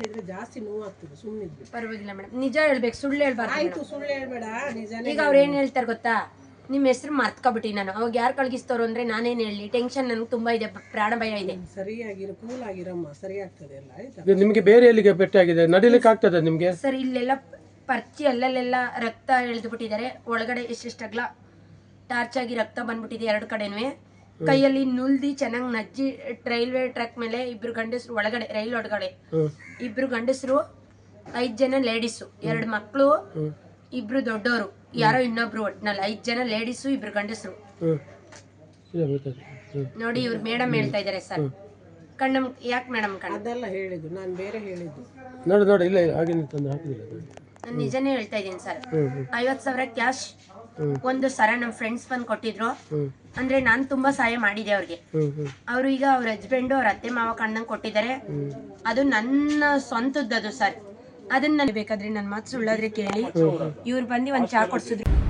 ಮಾತಾಡಿದ್ರೆ ಜಾಸ್ತಿ ನೋವಾಗ್ತದೆ ಸುಮ್ಮನೆ ಪರವಾಗಿಲ್ಲ ಮೇಡಮ್. ನಿಜ ಹೇಳ್ಬೇಕು ಸುಳ್ಳು ಹೇಳ್ಬಾರ್ದು ಆಯ್ತು ಸುಳ್ಳು ಹೇಳ್ಬೇಡ ನಿಜ ಈಗ ಅವ್ರು ಏನು ಹೇಳ್ತಾರೆ ಗೊತ್ತಾ? ನಿಮ್ಮ ಹೆಸರು ಮರ್ತ್ಕೊಬಿಟ್ಟಿ ನಾನು. ಅವಾಗ ಯಾರು ಕಳ್ಗಿಸ್ತವ್ರು ಅಂದ್ರೆ ನಾನೇನ್ ಹೇಳಿ ಟೆನ್ಷನ್ ನನಗೆ ತುಂಬಾ ಇದೆ ಪ್ರಾಣ ಭಯ ಇದೆ. ಸರಿಯಾಗಿರೋ ಕೂಲ್ ಆಗಿರಮ್ಮ ಸರಿ ಆಗ್ತದೆ ಎಲ್ಲ ಆಯ್ತಾ? ಇದು ನಿಮಗೆ ಬೇರೆ ಎಲ್ಲಿಗೆ ಪೆಟ್ಟಾಗಿದೆ ನಡಿಲಿಕ್ಕೆ ಆಗ್ತದೆ ನಿಮಗೆ? ಸರ್ ಇಲ್ಲೆಲ್ಲ ಪರ್ಚಿ ಅಲ್ಲಲ್ಲೆಲ್ಲ ರಕ್ತ ಎಳೆದು ಬಿಟ್ಟಿದ್ದಾರೆ. ಒಳಗಡೆ ಎಷ್ಟೆಷ್ಟಾಗ್ಲ ಟಾರ್ಚ್ ಆಗಿ ರಕ್ತ ಬಂದ್ಬಿಟ್ಟಿದೆ ಎರಡು ಕಡೆನೂ. ಕೈಯಲ್ಲಿ ನುಲ್ದಿ ಚೆನ್ನಾಗಿ ನಜ್ಜಿ ರೈಲ್ವೆ ಟ್ರ್ಯಾಕ್ ಮೇಲೆ ಇಬ್ರು ಗಂಡಸರು ಒಳಗಡೆ ರೈಲ್ ಒಳಗಡೆ. ಇಬ್ರು ಗಂಡಸರು ಐದ್ ಜನ ಲೇಡೀಸು ಎರಡು ಮಕ್ಕಳು ಇಬ್ರು ದೊಡ್ಡವರು ಯಾರೋ ಇನ್ನೊಬ್ರು ಒಟ್ನಲ್ಲಿ. ಐದ್ ಜನ ಲೇಡೀಸು ಇಬ್ರು ಗಂಡಸರು. ನೋಡಿ ಇವ್ರು ಮೇಡಮ್ ಹೇಳ್ತಾ ಇದಾರೆ ಸರ್. ಕಣ್ಣಮ್ ಯಾಕೆ ಮೇಡಮ್ ಕಣ್ಣ? ಅದೆಲ್ಲ ಹೇಳಿದ್ದು ನಾನು ಬೇರೆ ಹೇಳಿದ್ದು. ನೋಡಿ ನೋಡಿ ಇಲ್ಲ ಹಾಗೆ ನಿಜನೇ ಹೇಳ್ತಾ ಇದ್ದೀನಿ ಸರ್. ಐವತ್ತು ಸಾವಿರ ಕ್ಯಾಶ್. ಒಂದು ಸರ ನಮ್ಮ ಫ್ರೆಂಡ್ಸ್ ಬಂದು ಕೊಟ್ಟಿದ್ರು. ಅಂದ್ರೆ ನಾನು ತುಂಬಾ ಸಹಾಯ ಮಾಡಿದೆ ಅವ್ರಿಗೆ. ಅವರು ಈಗ ಅವ್ರ ಹಸ್ಬೆಂಡ್ ಅವ್ರ ಅತ್ತೆ ಮಾವ ಕಣ್ಣಂಗ್ ಕೊಟ್ಟಿದ್ದಾರೆ. ಅದು ನನ್ನ ಸ್ವಂತದ್ದು ಅದು ಸರ್. ಅದನ್ನ ನಾನು ಬೇಕಾದ್ರೆ ನನ್ ಮಾತು ಸುಳ್ಳಾದ್ರೆ ಕೇಳಿ. ಇವ್ರು ಬಂದು ಒಂದ್ ಚಾ ಕೊಡ್ಸಿದ್ರು.